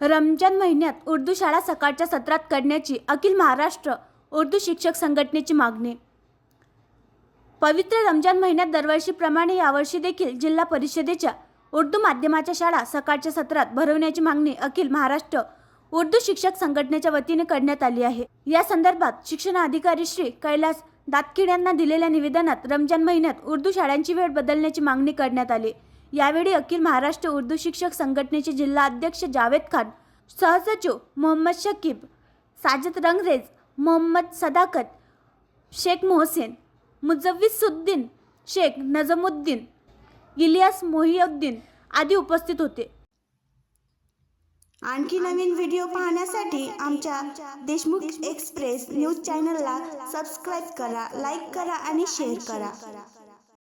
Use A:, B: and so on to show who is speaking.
A: रमजान महिन्यात उर्दू शाळा सकाळच्या सत्रात करण्याची अखिल महाराष्ट्र उर्दू शिक्षक संघटनेची मागणी. पवित्र रमजान महिन्यात दरवर्षीप्रमाणे यावर्षी देखील जिल्हा परिषदेच्या उर्दू माध्यमाच्या शाळा सकाळच्या सत्रात भरवण्याची मागणी अखिल महाराष्ट्र उर्दू शिक्षक संघटनेच्या वतीने करण्यात आली आहे. या संदर्भात शिक्षण अधिकारी श्री कैलास दातकीड यांना दिलेल्या निवेदनात रमजान महिन्यात उर्दू शाळांची वेळ बदलण्याची मागणी करण्यात आली. यावेळी अखिल महाराष्ट्र उर्दू शिक्षक संघटनेचे जिल्हा अध्यक्ष जावेद खान सहसचिव मोहम्मद शकीब साजद रंगरेज मोहम्मद सदाकत शेख मोहसेन मुजव्विसुद्दीन शेख नजमुद्दीन इलियास मोहिउद्दीन आदी उपस्थित होते.
B: आणखी नवीन व्हिडिओ पाहण्यासाठी आमच्या देशमुख एक्सप्रेस न्यूज चॅनलला सबस्क्राईब करा लाईक करा आणि शेअर करा.